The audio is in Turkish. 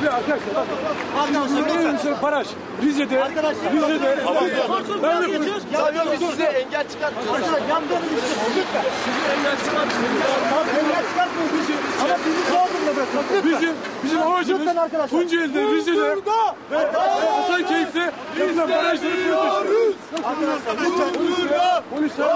Evet arkadaşlar bak. Arkadaşlar En lütfen. önemlisi baraj. Rize'de. Arkadaşlar. Rize'de. Ben de geçiyoruz. bunu. Ya yok biz size engel çıkartmıyoruz. Arkadaşlar yaptığınız bir şey lütfen. Engel çıkartmayın. Engel çıkartmayın bizi. Ama bizi zor durumda bırakın. Lütfen. Bizim bizim amacımız Lütfen arkadaşlar. Tunceli'de, Rize'de ve Hasankeyf'te yapılan barajları protesto. Arkadaşlar lütfen. Polisler